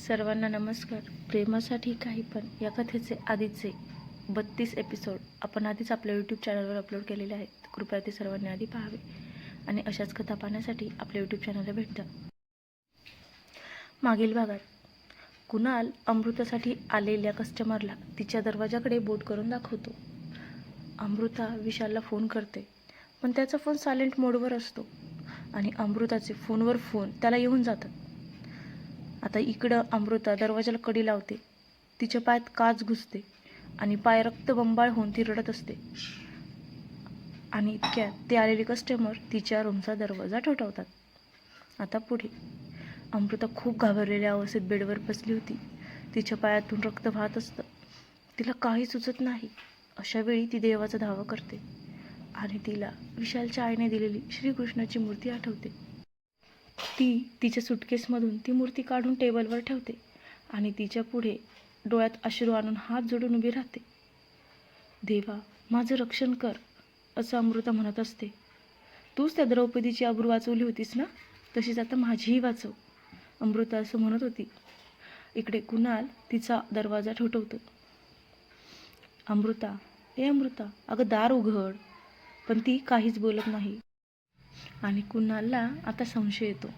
सर्वांना नमस्कार. प्रेमासाठी काही पण या कथेचे आधीचे बत्तीस एपिसोड आपण आधीच आपल्या यूट्यूब चॅनलवर अपलोड केलेले आहेत. कृपया ते सर्वांनी आधी पाहावे आणि अशाच कथा पाहण्यासाठी आपल्या यूट्यूब चॅनलला भेट द्या. मागील भागात कुणाल अमृतासाठी आलेल्या कस्टमरला तिच्या दरवाजाकडे बोट करून दाखवतो. अमृता विशालला फोन करते पण त्याचा फोन सायलेंट मोडवर असतो आणि अमृताचे फोनवर फोन त्याला येऊन जातात. आता इकडं अमृता दरवाजाला कडी लावते. तिच्या पायात काच घुसते आणि पाय रक्तबंबाळ होऊन ती रडत असते. आणि इतक्यात ते आलेले कस्टमर तिच्या रूमचा दरवाजा ठोठावतात. आता पुढे. अमृता खूप घाबरलेल्या अवस्थेत बेडवर बसली होती. तिच्या पायातून रक्त वाहत असतं. तिला काही सुचत नाही. अशा वेळी ती देवाचा धावा करते. आणि तिला विशालच्या आईने दिलेली श्रीकृष्णाची मूर्ती आठवते. ती तिच्या सुटकेसमधून ती मूर्ती काढून टेबलवर ठेवते आणि तिच्या पुढे डोळ्यात अश्रू आणून हात जोडून उभी राहते. देवा माझं रक्षण कर असं अमृता म्हणत असते. तूच त्या द्रौपदीची अब्रू वाचवली होतीस ना? तशीच आता माझीही वाचव अमृता असं म्हणत होती. इकडे कुणाल तिचा दरवाजा ठोठवतो. अमृता ए अमृता अगं दार उघड. पण ती काहीच बोलत नाही. आणि कुणालला आता संशय येतो?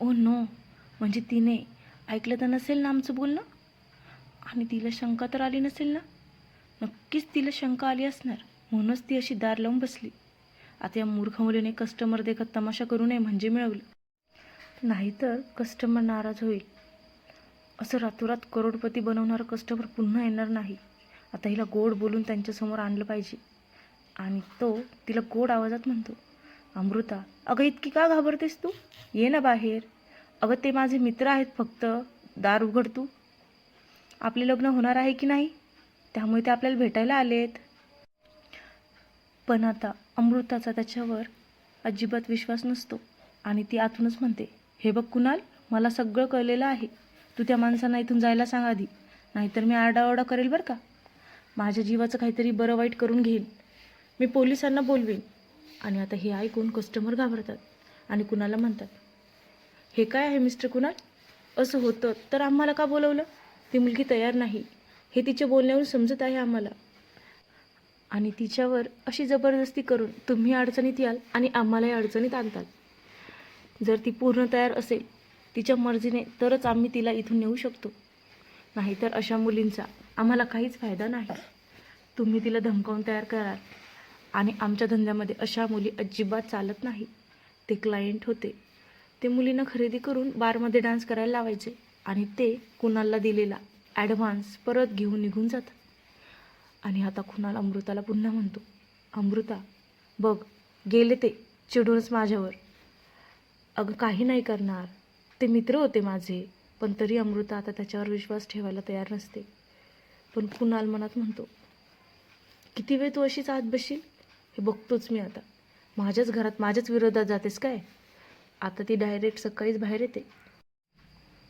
ओ नो म्हणजे तिने ऐकलं तर नसेल ना आमचं बोलणं? आणि तिला शंका तर आली नसेल ना? नक्कीच तिला शंका आली असणार. म्हणूनच ती अशी दार लावून बसली. आता या मूर्ख मुलीने कस्टमर देखत तमाशा करू नये म्हणजे मिळवलं. नाहीतर कस्टमर नाराज होईल. असं रातोरात करोडपती बनवणारं कस्टमर पुन्हा येणार नाही. आता हिला गोड बोलून त्यांच्यासमोर आणलं पाहिजे. आणि तो तिला गोड आवाजात म्हणतो. अमृता अगं इतकी का घाबरतेस तू? ये ना बाहेर. अगं ते माझे मित्र आहेत फक्त. दार उघड तू. आपले लग्न होणार आहे की नाही? त्यामुळे ते आपल्याला भेटायला आलेत. पण आता अमृताचा त्याच्यावर अजिबात विश्वास नसतो आणि ती आतूनच म्हणते हे बघ कुणाल मला सगळं कळलेलं आहे. तू त्या माणसांना इथून जायला सांग आधी. नाहीतर मी आरडाओरडा करेल बरं का? माझ्या जीवाचं काहीतरी बरं वाईट करून घेईन. मी पोलिसांना बोलवीन. आणि आता हे ऐकून कस्टमर घाबरतात आणि कुणाला म्हणतात? हे काय आहे मिस्टर कुणाल? असं होतं तर आम्हाला का बोलवलं? ती मुलगी तयार नाही. हे तिच्या बोलण्यावरून समजत आहे आम्हाला. आणि तिच्यावर अशी जबरदस्ती करून तुम्ही अडचणीत याल आणि आम्हालाही अडचणीत आणताल. जर ती पूर्ण तयार असेल तिच्या मर्जीने तरच आम्ही तिला इथून नेऊ शकतो. नाहीतर अशा मुलींचा आम्हाला काहीच फायदा नाही. तुम्ही तिला धमकावून तयार कराल. आणि आमच्या धंद्यामध्ये अशा मुली अजिबात चालत नाही. ते क्लायंट होते. ते मुलींना खरेदी करून बारमध्ये डान्स करायला लावायचे आणि ते कुणालला दिलेला ॲडव्हान्स परत घेऊन निघून जातात. आणि आता कुणाल अमृताला पुन्हा म्हणतो अमृता बघ गेले ते चिडूनच माझ्यावर. अगं काही नाही करणार. ते मित्र होते माझे पण तरी अमृता आता त्याच्यावर विश्वास ठेवायला तयार नसते. पण कुणाल मनात म्हणतो किती वेळ तू अशीच आत बसशील हे बघतोच मी आता. माझ्याच घरात माझ्याच विरोधात जातेस काय? आता ती डायरेक्ट सकाळीच बाहेर येते.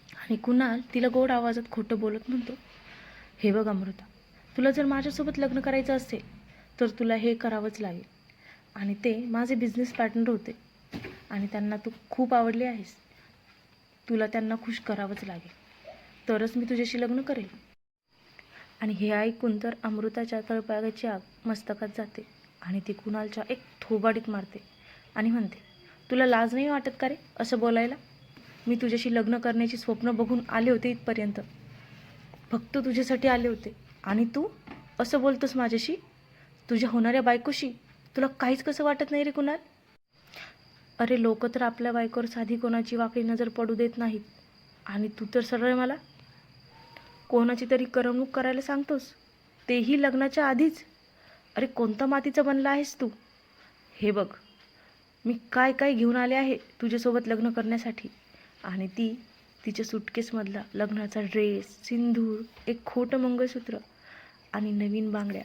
आणि कुणाल तिला गोड आवाजात खोटं बोलत म्हणतो हे बघ अमृता तुला जर माझ्यासोबत लग्न करायचं असेल तर तुला हे करावंच लागेल. आणि ते माझे बिझनेस पार्टनर होते. आणि त्यांना तू खूप आवडली आहेस. तुला त्यांना खुश करावंच लागेल. तरच मी तुझ्याशी लग्न करेल. आणि हे ऐकून तर अमृताच्या तळपागाची आग मस्तकात जाते. आणि ती कुणालच्या एक थोबाडीत मारते आणि म्हणते तुला लाज नाही वाटत का रे असं बोलायला? मी तुझ्याशी लग्न करण्याची स्वप्न बघून आले होते इथपर्यंत. फक्त तुझ्यासाठी आले होते. आणि तू असं बोलतोस माझ्याशी? तुझ्या होणाऱ्या बायकोशी? तुला काहीच कसं वाटत नाही रे कुणाल? अरे लोक तर आपल्या बायकोवर साधी कोणाची वाकडी नजर पडू देत नाहीत. आणि तू तर सरळ मला कोणाची तरी करमणूक करायला सांगतोस? तेही लग्नाच्या आधीच. अरे कोणता मातीचं बनला आहेस तू? हे बघ मी काय काय घेऊन आले आहे तुझ्यासोबत लग्न करण्यासाठी. आणि ती तिच्या सुटकेसमधला लग्नाचा ड्रेस सिंदूर एक खोटं मंगळसूत्र आणि नवीन बांगड्या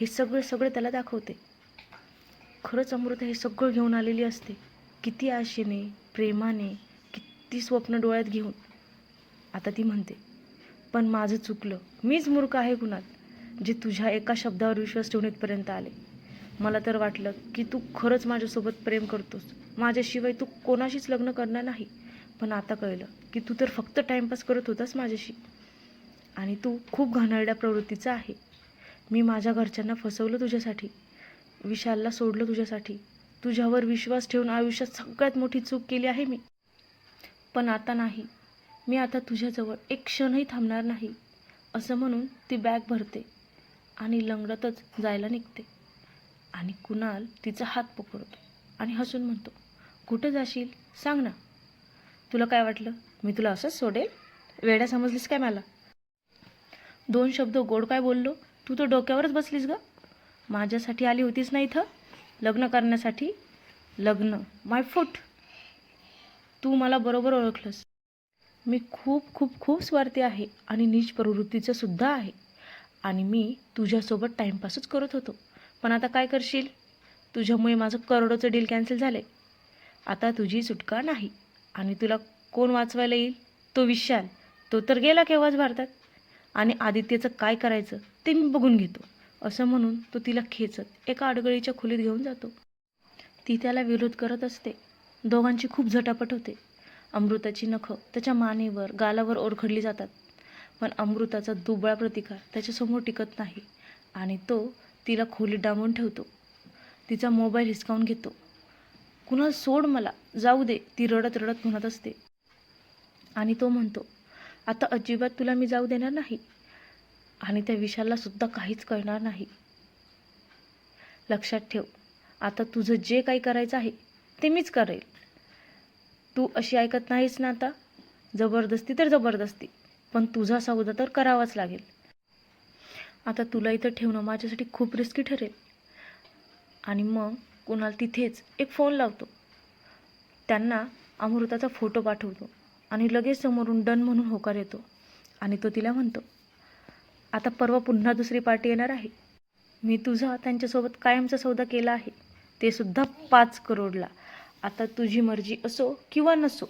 हे सगळं सगळं त्याला दाखवते. खरंच अमृता हे सगळं घेऊन आलेली असते. किती आशेने प्रेमाने किती स्वप्न डोळ्यात घेऊन. आता ती म्हणते पण माझं चुकलं. मीच मूर्ख आहे कुणात? जे तुझ्या एका शब्दावर विश्वास ठेवून इथपर्यंत आले. मला तर वाटलं की तू खरंच माझ्यासोबत प्रेम करतोस. माझ्याशिवाय तू कोणाशीच लग्न करणार नाही. पण आता कळलं की तू तर फक्त टाईमपास करत होतास माझ्याशी. आणि तू खूप घाणेरड्या प्रवृत्तीचा आहे. मी माझ्या घरच्यांना फसवलं तुझ्यासाठी. विशालला सोडलं तुझ्यासाठी. तुझ्यावर विश्वास ठेवून आयुष्यात सगळ्यात मोठी चूक केली आहे मी. पण आता नाही. मी आता तुझ्याजवळ एक क्षणही थांबणार नाही. असं म्हणून ती बॅग भरते. आणि लंगडतच जायला निघते. आणि कुणाल तिचा हात पकडतो आणि हसून म्हणतो कुठं जाशील? सांग ना. तुला काय वाटलं? मी तुला असंच सोडेल? वेड्या समजलीस काय मला? दोन शब्द गोड काय बोललो? तू तर डोक्यावरच बसलीस ग. माझ्यासाठी आली होतीस ना इथं? लग्न करण्यासाठी? लग्न? माय फूट. तू मला बरोबर ओळखलंस. मी खूप खूप खूप स्वार्थी आहे आणि नीच प्रवृत्तीचं सुद्धा आहे. आणि मी तुझ्यासोबत टाईमपासच करत होतो. पण आता काय करशील? तुझ्यामुळे माझं करोडोचं डील कॅन्सल झालं आहे आता तुझी सुटका नाही. आणि तुला कोण वाचवायला येईल? तो विशाल. तो तर गेला केव्हाच भारतात. आणि आदित्यचं काय करायचं ते मी बघून घेतो. असं म्हणून तो तिला खेचत एका अडगळीच्या खोलीत घेऊन जातो. ती त्याला विरोध करत असते. दोघांची खूप झटापट होते. अमृताची नखं त्याच्या मानेवर गालावर ओरखडली जातात. पण अमृताचा दुबळा प्रतिकार त्याच्यासमोर टिकत नाही आणि तो तिला खोलीत डांबून ठेवतो. तिचा मोबाईल हिसकावून घेतो. कुणाल सोड मला जाऊ दे ती रडत रडत म्हणत असते. आणि तो म्हणतो आता अजिबात तुला मी जाऊ देणार नाही. आणि त्या विशालला सुद्धा काहीच कळणार नाही. लक्षात ठेव आता तुझं जे काही करायचं आहे ते मीच करेल. तू अशी ऐकत नाहीस ना आता? जबरदस्ती तर जबरदस्ती. पण तुझा सौदा तर करावाच लागेल. आता तुला इथं ठेवणं माझ्यासाठी खूप रिस्की ठरेल. आणि मग कुणाला तिथेच एक फोन लावतो. त्यांना अमृताचा फोटो पाठवतो आणि लगेच समोरून डन म्हणून होकार येतो आणि तो तिला म्हणतो आता परवा पुन्हा दुसरी पार्टी येणार आहे. मी तुझा त्यांच्यासोबत कायमचा सौदा केला आहे. ते सुद्धा पाच करोडला. आता तुझी मर्जी असो किंवा नसो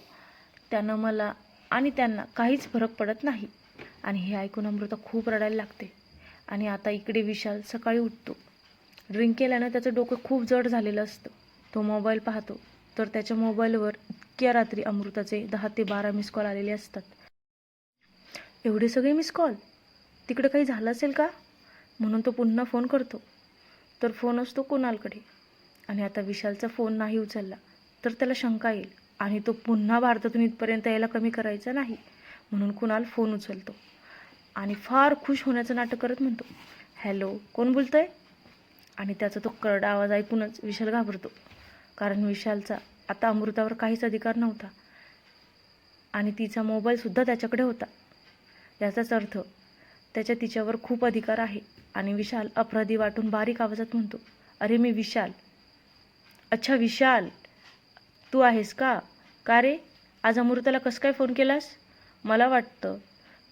त्यानं मला आणि त्यांना काहीच फरक पडत नाही. आणि हे ऐकून अमृता खूप रडायला लागते. आणि आता इकडे विशाल सकाळी उठतो. ड्रिंक केल्यानं त्याचं डोकं खूप जड झालेलं असतं. तो मोबाईल पाहतो. तर त्याच्या मोबाईलवर इतक्या रात्री अमृताचे दहा ते बारा मिस कॉल आलेले असतात. एवढे सगळे मिस कॉल तिकडे काही झालं असेल का? म्हणून तो पुन्हा फोन करतो. तर फोन असतो कुणालकडे? आणि आता विशालचा फोन नाही उचलला तर त्याला शंका येईल. आणि तो पुन्हा भारतातून इथपर्यंत यायला कमी करायचा नाही म्हणून कुणाल फोन उचलतो. आणि फार खुश होण्याचं नाटक करत म्हणतो हॅलो कोण बोलतंय? आणि त्याचा तो करडा आवाज ऐकूनच विशाल घाबरतो कारण विशालचा आता अमृतावर काहीच अधिकार नव्हता. आणि तिचा मोबाईलसुद्धा त्याच्याकडे होता. याचाच अर्थ त्याच्या तिच्यावर खूप अधिकार आहे आणि विशाल अपराधी वाटून बारीक आवाजात म्हणतो अरे मी विशाल. अच्छा विशाल. तू आहेस का? का रे? आज अमृताला कसं काय फोन केलास? मला वाटतं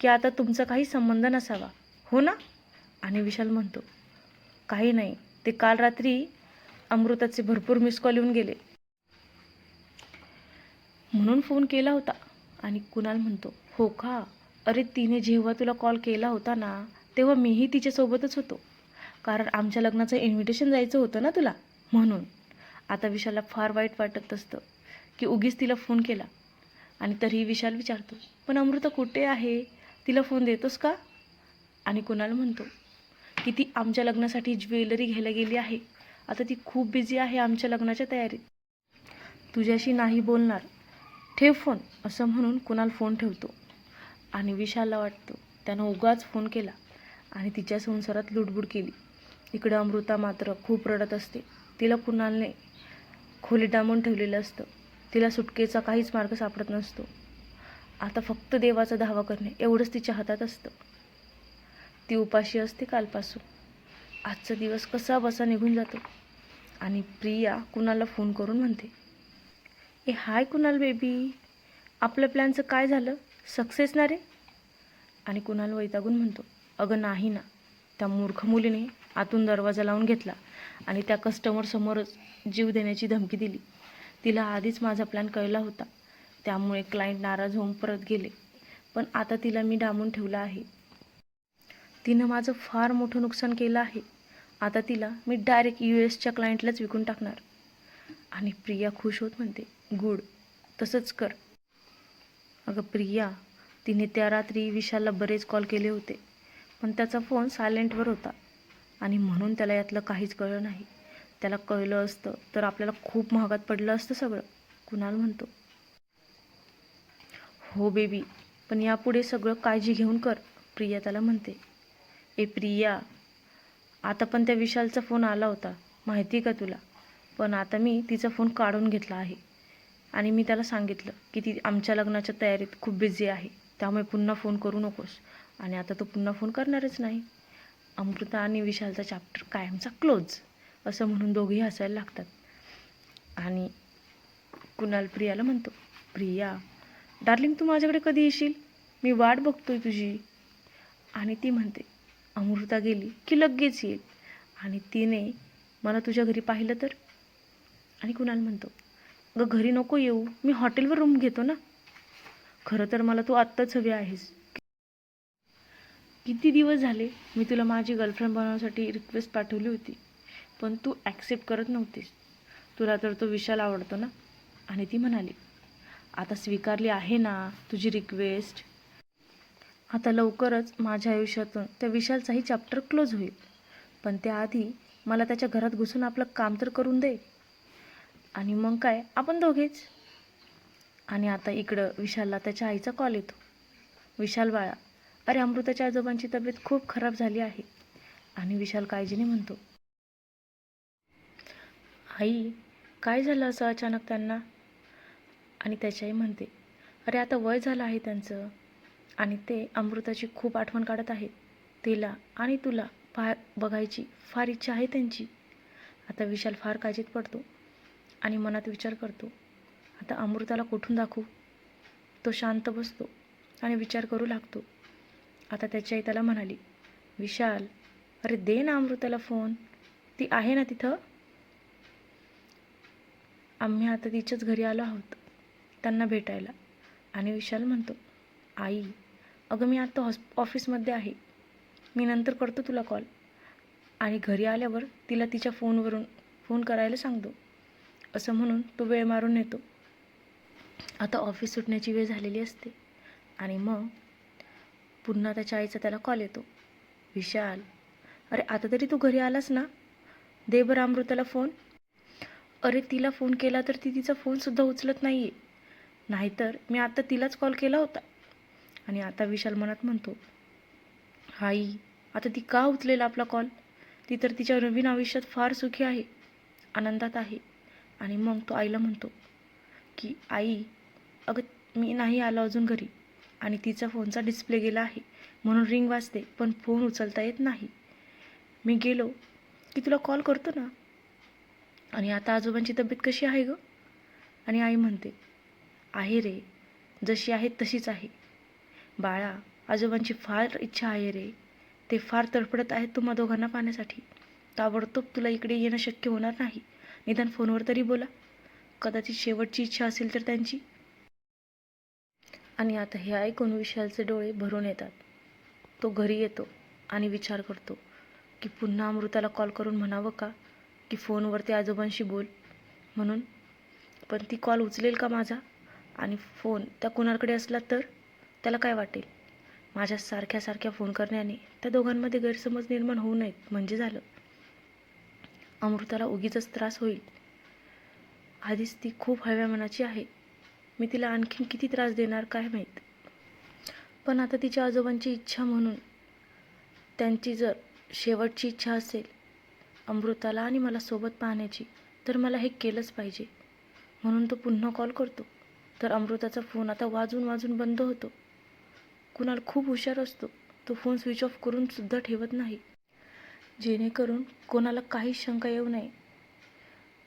की आता तुमचा काही संबंध नसावा. हो ना? आणि विशाल म्हणतो काही नाही. ते काल रात्री अमृताचे भरपूर मिस कॉल येऊन गेले. म्हणून फोन केला होता. आणि कुणाल म्हणतो हो का? अरे तिने जेव्हा तुला कॉल केला होता ना तेव्हा मीही तिच्यासोबतच होतो. कारण आमच्या लग्नाचं इन्व्हिटेशन जायचं होतं ना तुला? म्हणून. आता विशालला फार वाईट वाटत असतं की उगीच तिला फोन केला. आणि तरीही विशाल विचारतो पण अमृता कुठे आहे? तिला फोन देतोस का? आणि कुणाल म्हणतो की ती आमच्या लग्नासाठी ज्वेलरी घ्यायला गेली आहे. आता ती खूप बिझी आहे आमच्या लग्नाच्या तयारीत. तुझ्याशी नाही बोलणार. ठेव फोन असं म्हणून कुणाल फोन ठेवतो. आणि विशालला वाटतो त्यानं उगाच फोन केला आणि तिच्या संसारात लुडबुड केली. इकडं अमृता मात्र खूप रडत असते. तिला कुणालने खोली डांबून ठेवलेलं असतं. तिला सुटकेचा काहीच मार्ग सापडत नसतो. आता फक्त देवाचा धावा करणे एवढंच तिच्या हातात असतं. ती उपाशी असते कालपासून. आजचा दिवस कसा बसा निघून जातो. आणि प्रिया कुणाला फोन करून म्हणते ए हाय कुणाल बेबी आपल्या प्लॅनचं काय झालं? सक्सेस ना रे? आणि कुणाल वैतागून म्हणतो अगं नाही ना. त्या मूर्ख मुलीने आतून दरवाजा लावून घेतला. आणि त्या कस्टमरसमोरच जीव देण्याची धमकी दिली. तिला आधीच माझा प्लॅन कळला होता. त्यामुळे क्लायंट नाराज होऊन परत गेले. पण आता तिला मी डांबून ठेवलं आहे. तिनं माझं फार मोठं नुकसान केलं आहे. आता तिला मी डायरेक्ट यू एसच्या क्लायंटलाच विकून टाकणार. आणि प्रिया खुश होत म्हणते गुड तसंच कर. अगं प्रिया तिने त्या रात्री विशालला बरेच कॉल केले होते. पण त्याचा फोन सायलेंटवर होता. आणि म्हणून त्याला यातलं काहीच कळलं नाही. त्याला कळलं असतं तर आपल्याला खूप महागात पडलं असतं सगळं. कुणाल म्हणतो. हो बेबी पण यापुढे सगळं काळजी घेऊन कर प्रिया त्याला म्हणते. ए प्रिया आता पण त्या विशालचा फोन आला होता माहिती का तुला? पण आता मी तिचा फोन काढून घेतला आहे. आणि मी त्याला सांगितलं की ती आमच्या लग्नाच्या तयारीत खूप बिझी आहे त्यामुळे पुन्हा फोन करू नकोस. आणि आता तो पुन्हा फोन करणारच नाही. अमृता आणि विशालचा चॅप्टर कायमचा क्लोज असं म्हणून दोघेही हसायला लागतात. आणि कुणाल प्रियाला म्हणतो प्रिया डार्लिंग तू माझ्याकडे कधी येशील? मी वाट बघतोय तुझी. आणि ती म्हणते अमृता गेली की लगेच येईल. आणि तिने मला तुझ्या घरी पाहिलं तर? आणि कुणाल म्हणतो ग घरी नको येऊ मी हॉटेलवर रूम घेतो ना. खरं तर मला तू आत्ताच हवी आहेस. किती दिवस झाले मी तुला माझी गर्लफ्रेंड बनवण्यासाठी रिक्वेस्ट पाठवली होती पण तू ॲक्सेप्ट करत नव्हतीस. तुला तर तो विशाल आवडतो ना? आणि ती म्हणाली आता स्वीकारली आहे ना तुझी रिक्वेस्ट आता लवकरच माझ्या आयुष्यातून त्या विशालचाही चॅप्टर क्लोज होईल. पण त्याआधी मला त्याच्या घरात घुसून आपलं काम तर करून दे. आणि मग काय? आपण दोघेच. आणि आता इकडं विशालला त्याच्या आईचा कॉल येतो. विशाल बाळा अरे अमृताच्या आजोबांची तब्येत खूप खराब झाली आहे. आणि विशाल काळजीने म्हणतो आई काय झालं असं अचानक त्यांना? आणि त्याच्याही म्हणते अरे आता वय झालं आहे त्यांचं आणि ते अमृताची खूप आठवण काढत आहेत. तिला आणि तुला फार बघायची फार इच्छा आहे त्यांची. आता विशाल फार काळजीत पडतो आणि मनात विचार करतो आता अमृताला कुठून दाखवू? तो शांत बसतो आणि विचार करू लागतो आता त्याची आई त्याला म्हणाली विशाल अरे दे ना अमृताला फोन ती आहे ना तिथं? आम्ही आता तिच्याच घरी आलो आहोत त्यांना भेटायला. आणि विशाल म्हणतो आई अगं मी आता हॉस् ऑफिसमध्ये आहे. मी नंतर करतो तुला कॉल आणि घरी आल्यावर तिला तिच्या फोनवरून फोन करायला सांगतो. असं म्हणून तो वेळ मारून येतो आता ऑफिस सुटण्याची वेळ झालेली असते. आणि मग पुन्हा त्याच्या आईचा त्याला कॉल येतो. विशाल अरे आता तरी तू घरी आलास ना? दे बरं अमृताला फोन अरे तिला फोन केला तर ती तिचा फोनसुद्धा उचलत नाही आहे नाहीतर मी आता तिलाच कॉल केला होता. आणि आता विशाल मनात म्हणतो आई आता ती का उचलेला आपला कॉल ती तर तिच्या नवीन आयुष्यात फार सुखी आहे आनंदात आहे. आणि मग तो आईला म्हणतो की आई अगं मी नाही आलो अजून घरी. आणि तिचा फोनचा डिस्प्ले गेला आहे. म्हणून रिंग वाजते पण फोन उचलता येत नाही. मी गेलो की तुला कॉल करतो ना. आणि आता आजोबांची तब्येत कशी आहे गं? आणि आई म्हणते आहे रे जशी आहे तशीच आहे. बाळा आजोबांची फार इच्छा आहे रे. ते फार तडफडत आहेत तुम्हा दोघांना पाहण्यासाठी. ताबडतोब तुला इकडे येणं शक्य होणार नाही. निदान फोनवर तरी बोला. कदाचित शेवटची इच्छा असेल तर त्यांची. आणि आता हे ऐकून विशालचे डोळे भरून येतात. तो घरी येतो आणि विचार करतो की पुन्हा अमृताला कॉल करून म्हणावं का? की फोनवरती आजोबांशी बोल म्हणून. पण ती कॉल उचलेल का माझा? आणि फोन त्या कुणाकडे असला तर? त्याला काय वाटेल? माझ्या सारख्या सारख्या फोन करण्याने त्या दोघांमध्ये गैरसमज निर्माण होऊ नयेत म्हणजे झालं. अमृताला उगीच त्रास होईल. आधीच ती खूप हव्या मनाची आहे. मी तिला आणखीन किती त्रास देणार काय माहीत? पण आता तिच्या आजोबांची इच्छा म्हणून त्यांची जर शेवटची इच्छा असेल अमृताला आणि मला सोबत पाहण्याची तर मला हे केलंच पाहिजे. म्हणून तो पुन्हा कॉल करतो. तर अमृताचा फोन आता वाजून वाजून बंद होतो. कुणाल खूप हुशार असतो. तो फोन स्विच ऑफ करून सुद्धा ठेवत नाही. जेणेकरून कोणाला काहीच शंका येऊ नये.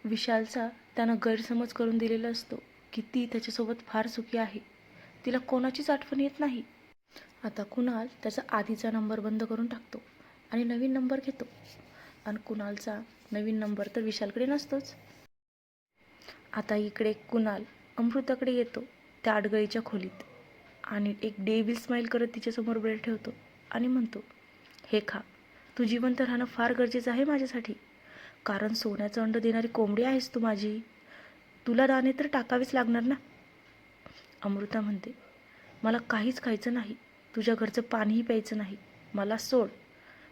विशालचा त्यानं गैरसमज करून दिलेला असतो. की ती त्याच्यासोबत फार सुखी आहे. तिला कोणाचीच आठवण येत नाही. आता कुणाल त्याचा आधीचा नंबर बंद करून टाकतो आणि नवीन नंबर घेतो. आणि कुणालचा नवीन नंबर तर विशालकडे नसतोच. आता इकडे कुणाल अमृताकडे येतो त्या आडगळीच्या खोलीत आणि एक डेविल स्माईल करत तिच्यासमोर ब्रेड ठेवतो आणि म्हणतो हे खा तू जिवंत राहणं फार गरजेचं आहे माझ्यासाठी. कारण सोन्याचं अंड देणारी कोंबडी आहेस तू माझी. तुला दाणे तर टाकावेच लागणार ना? अमृता म्हणते मला काहीच खायचं नाही. तुझ्या घरचं पाणीही प्यायचं नाही. मला सोड.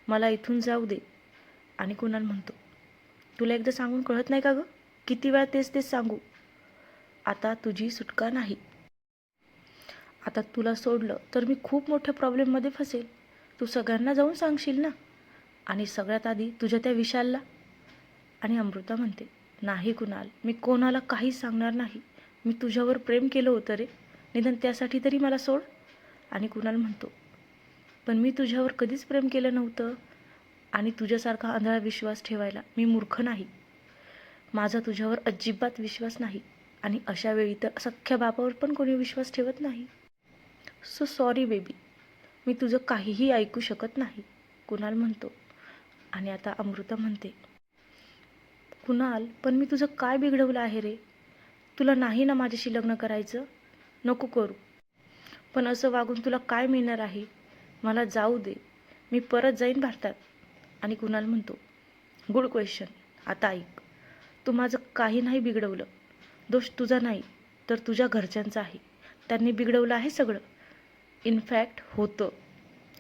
मला इथून जाऊ दे. आणि कुणाल म्हणतो तुला एकदा सांगून कळत नाही का गं? किती वेळा तेच तेच सांगू? आता तुझी सुटका नाही. आता तुला सोडलं तर मी खूप मोठ्या प्रॉब्लेममध्ये फसेल. तू सगळ्यांना जाऊन सांगशील ना? आणि सगळ्यात आधी तुझ्या त्या विशालला? आणि अमृता म्हणते नाही कुणाल. मी कोणाला काहीच सांगणार नाही. मी तुझ्यावर प्रेम केलं होतं रे. निदान त्यासाठी तरी मला सोड. आणि कुणाल म्हणतो पण मी तुझ्यावर कधीच प्रेम केलं नव्हतं. आणि तुझ्यासारखा आंधळा विश्वास ठेवायला मी मूर्ख नाही. माझा तुझ्यावर अजिबात विश्वास नाही. आणि अशा वेळी तर सख्ख्या बापावर पण कोणी विश्वास ठेवत नाही. सो सॉरी बेबी मी तुझं काहीही ऐकू शकत नाही कुणाल म्हणतो. आणि आता अमृता म्हणते कुणाल पण मी तुझं काय बिघडवलं आहे रे? तुला नाही ना माझ्याशी लग्न करायचं? नको करू. पण असं वागून तुला काय मिळणार आहे? मला जाऊ दे. मी परत जाईन भारतात. आणि कुणाल म्हणतो गुड क्वेश्चन आता ऐक. तू माझं काही नाही बिघडवलं. दोष तुझा नाही तर तुझ्या घरच्यांचा आहे. त्यांनी बिघडवलं आहे सगळं. इनफॅक्ट होतं.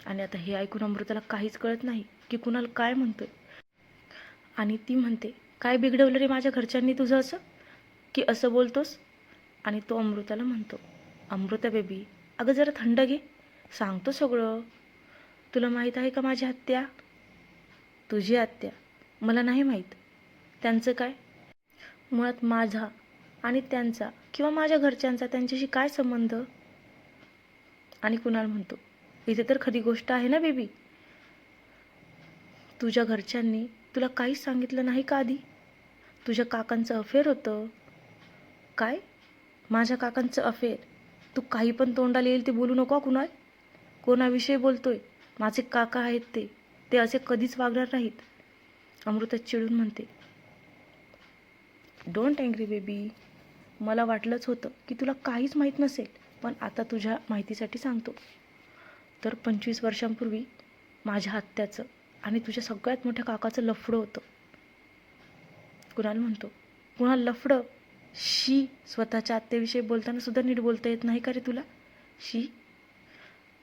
आणि आता हे ऐकून अमृताला काहीच कळत नाही की कुणाल काय म्हणतोय. आणि ती म्हणते काय बिघडवलं रे माझ्या घरच्यांनी तुझं असं? की असं बोलतोस? आणि तो अमृताला म्हणतो अमृता बेबी अगं जरा थंड घे. सांगतो सगळं. तुला माहीत आहे का माझी हत्या? तुझी हत्या? मला नाही माहीत. त्यांचं काय? मुळात माझा आणि त्यांचा किंवा माझ्या घरच्यांचा त्यांच्याशी काय संबंध? आणि कुणाल म्हणतो इथे तर खरी गोष्ट आहे ना बेबी? तुझ्या घरच्यांनी तुला काहीच सांगितलं नाही का आधी? तुझ्या काकांचं अफेअर होतं. काय? माझ्या काकांचं अफेअर? तू काही पण तोंडाला येईल ते बोलू नको कुणाल. कोणाविषयी बोलतोय? माझे काका आहेत ते. ते असे कधीच वागणार नाहीत. अमृता चिडून म्हणते. डोंट अँग्री बेबी मला वाटलंच होतं की तुला काहीच माहीत नसेल पण आता तुझ्या माहितीसाठी सांगतो. तर पंचवीस वर्षांपूर्वी माझ्या हत्याचं आणि तुझ्या सगळ्यात मोठ्या काकाचं लफडं होतं. कुणाल म्हणतो कुणाल लफडं? शी स्वतःच्या आत्याविषयी बोलताना सुद्धा नीट बोलता येत नाही का रे तुला? शी?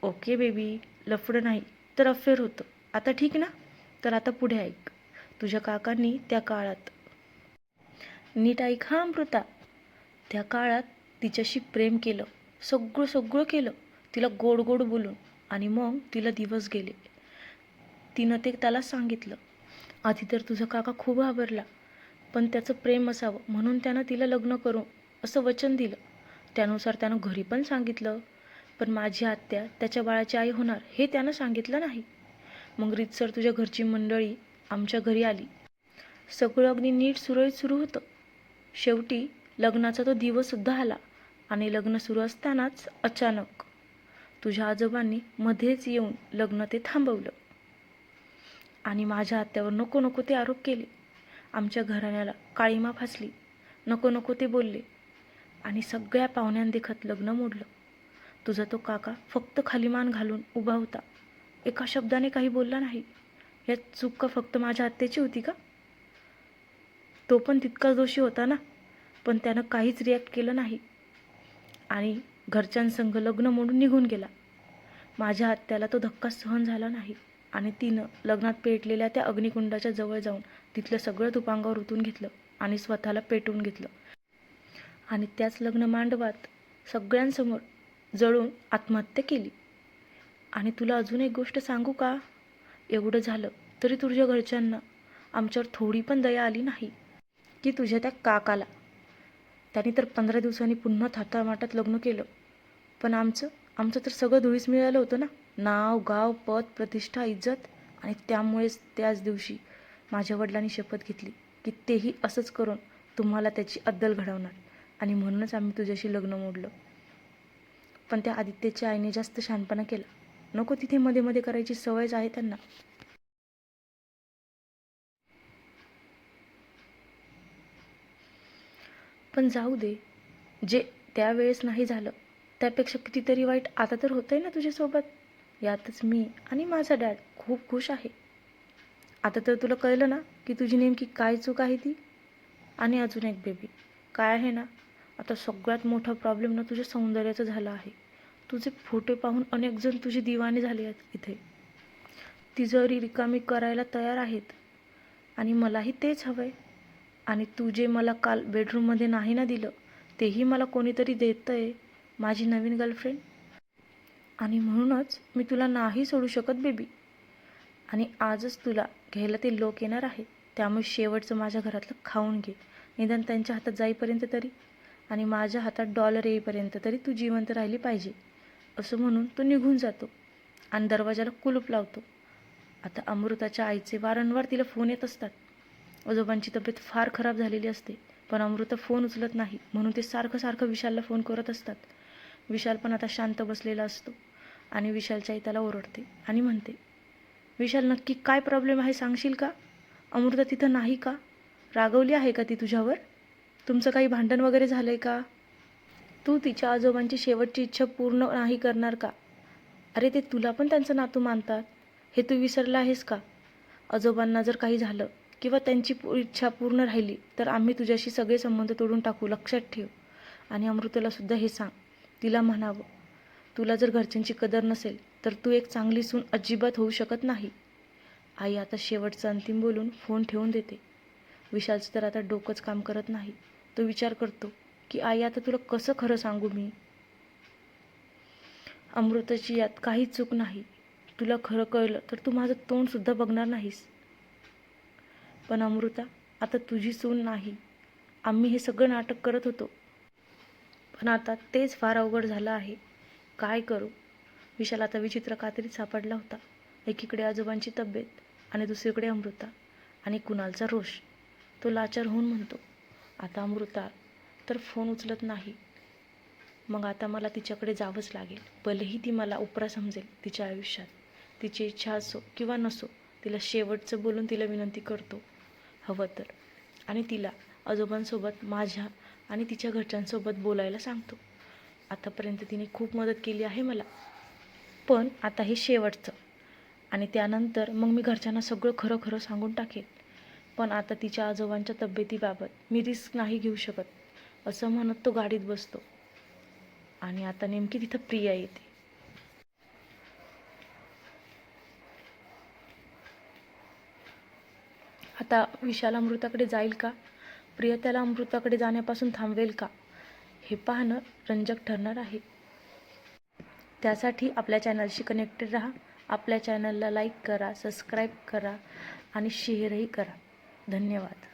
ओके बेबी लफडं नाही तर अफेअर होतं. आता ठीक ना? तर आता पुढे ऐक. तुझ्या काकांनी त्या काळात नीट ऐक हा अमृता. त्या काळात तिच्याशी प्रेम केलं सगळं सगळं केलं. तिला गोड गोड बोलून आणि मग तिला दिवस गेले. तिनं ते त्याला सांगितलं. आधी तर तुझा काका खूप घाबरला पण त्याचं प्रेम असावं म्हणून त्यानं तिला लग्न करू असं वचन दिलं. त्यानुसार त्यानं घरी पण सांगितलं पण माझी आत्या त्याच्या बाळाची आई होणार हे त्यानं सांगितलं नाही. मग रीतसर तुझ्या घरची मंडळी आमच्या घरी आली. सगळं अगदी नीट सुरळीत सुरू होतं. शेवटी लग्नाचा तो दिवससुद्धा आला आणि लग्न सुरू असतानाच अचानक तुझ्या आजोबांनी मध्येच येऊन लग्न ते थांबवलं. आणि माझ्या आत्यावर नको नको ते आरोप केले. आमच्या घराण्याला काळीमा फासली. नको नको ते बोलले. आणि सगळ्या पाहुण्यांदेखत लग्न मोडलं. तुझा तो काका फक्त खाली मान घालून उभा होता. एका शब्दाने काही बोलला नाही. यात चूक का फक्त माझ्या आत्याची होती का? तो पण तितकाच दोषी होता ना. पण त्यानं काहीच रिॲक्ट केलं नाही. आणि घरच्यांसंग लग्न मोडून निघून गेला. माझ्या आत्याला तो धक्का सहन झाला नाही. आणि तिनं लग्नात पेटलेल्या त्या अग्निकुंडाच्या जवळ जाऊन तिथलं सगळं तुपांगावर ओतून घेतलं आणि स्वतःला पेटवून घेतलं. आणि त्याच लग्न मांडवात सगळ्यांसमोर जळून आत्महत्या केली. आणि तुला अजून एक गोष्ट सांगू का? एवढं झालं तरी तुझ्या घरच्यांना आमच्यावर थोडी पण दया आली नाही की तुझ्या त्या काकाला. त्यांनी तर पंधरा दिवसांनी पुन्हा थाटामाटात लग्न केलं. पण आमचं आमचं तर सगळं धुळीस मिळालं होतं ना? नाव गाव पद प्रतिष्ठा इज्जत आणि त्यामुळेच त्याच दिवशी माझ्या वडिलांनी शपथ घेतली की तेही असंच करून तुम्हाला त्याची अद्दल घडवणार. आणि म्हणूनच आम्ही तुझ्याशी लग्न मोडलं. पण त्या आदित्यच्या आईने जास्त शहाणपणा केला. नको तिथे मध्ये मध्ये करायची सवयच आहे त्यांना. पण जाऊ दे. जे त्यावेळेस नाही झालं त्यापेक्षा कितीतरी वाईट आता तर होतंय ना तुझ्यासोबत? यातच मी आणि माझा डॅड खूप खुश आहे. आता तर तुला कळलं ना की तुझी नेमकी काय चूक आहे ती? आणि अजून एक बेबी काय आहे ना? आता सगळ्यात मोठा प्रॉब्लेम ना तुझ्या सौंदर्याचा झाला आहे. तुझे फोटो पाहून अनेक जण तुझे दिवाने झाले आहेत इथे. तिजोरी रिकामी करायला तयार आहेत आणि मलाही तेच हवं आहे आणि तू जे मला काल बेडरूममध्ये नाही ना दिलं तेही मला कोणीतरी देतं आहे माझी नवीन गर्लफ्रेंड आणि म्हणूनच मी तुला नाही सोडू शकत बेबी. आणि आजच तुला घ्यायला ते लोक येणार आहे त्यामुळे शेवटचं माझ्या घरातलं खाऊन घे. निदान त्यांच्या हातात जाईपर्यंत तरी. आणि माझ्या हातात डॉलर येईपर्यंत तरी तू जिवंत राहिली पाहिजे. असं म्हणून तो निघून जातो आणि दरवाजाला कुलूप लावतो. आता अमृताच्या आईचे वारंवार तिला फोन येत असतात. आजोबांची तब्येत फार खराब झालेली असते पण अमृता फोन उचलत नाही म्हणून ते सारखं सारखं विशालला फोन करत असतात. विशाल पण आता शांत बसलेला असतो आणि विशालच्या आई त्याला ओरडते आणि म्हणते विशाल नक्की काय प्रॉब्लेम आहे सांगशील का? अमृता तिथं नाही का? रागवली आहे का ती तुझ्यावर? तुमचं काही भांडण वगैरे झालं आहे का? तू तिच्या आजोबांची शेवटची इच्छा पूर्ण नाही करणार का? अरे ते तुला पण त्यांचं नातू मानतात. हे तू विसरला आहेस का? आजोबांना जर काही झालं किंवा त्यांची इच्छा पूर्ण राहिली तर आम्ही तुझ्याशी सगळे संबंध तोडून टाकू. लक्षात ठेव. आणि अमृताला सुद्धा हे सांग. तिला म्हणावं तुला जर घरच्यांची कदर नसेल तर तू एक चांगली सून अजिबात होऊ शकत नाही. आई आता शेवटचं अंतिम बोलून फोन ठेवून देते. विशालचं तर आता डोकंच काम करत नाही. तो विचार करतो की आई आता तुला कसं खरं सांगू मी? अमृताची यात काही चूक नाही. तुला खरं कळलं तर तू माझं तोंडसुद्धा बघणार नाहीस. पण अमृता आता तुझी सून नाही. आम्ही हे सगळं नाटक करत होतो. पण आता तेच फार अवघड झालं आहे. काय करू? विशाल आता विचित्र कात्रीत सापडला होता. एकीकडे आजोबांची तब्येत आणि दुसरीकडे अमृता आणि कुणालचा रोष. तो लाचार होऊन म्हणतो आता अमृता तर फोन उचलत नाही. मग आता मला तिच्याकडे जावंच लागेल. भलेही ती मला उपरा समजेल तिच्या आयुष्यात. तिची इच्छा असो किंवा नसो तिला शेवटचं बोलून तिला विनंती करतो. हवं तर. आणि तिला आजोबांसोबत माझ्या आणि तिच्या घरच्यांसोबत बोलायला सांगतो. आतापर्यंत तिने खूप मदत केली आहे मला. पण आता हे शेवटचं. आणि त्यानंतर मग मी घरच्यांना सगळं खरं खरं सांगून टाकेन. पण आता तिच्या आजोबांच्या तब्येतीबाबत मी रिस्क नाही घेऊ शकत असं म्हणत तो गाडीत बसतो. आणि आता नेमकी तिथं प्रिया येते. आता विशाल अमृताकडे जाईल का? प्रिया त्याला अमृताकडे जाण्यापासून थांबवेल का? हे पाहणं रंजक ठरणार आहे. त्यासाठी आपल्या चॅनलशी कनेक्टेड राहा. आपल्या चॅनलला लाईक करा सबस्क्राईब करा आणि शेअरही करा. धन्यवाद.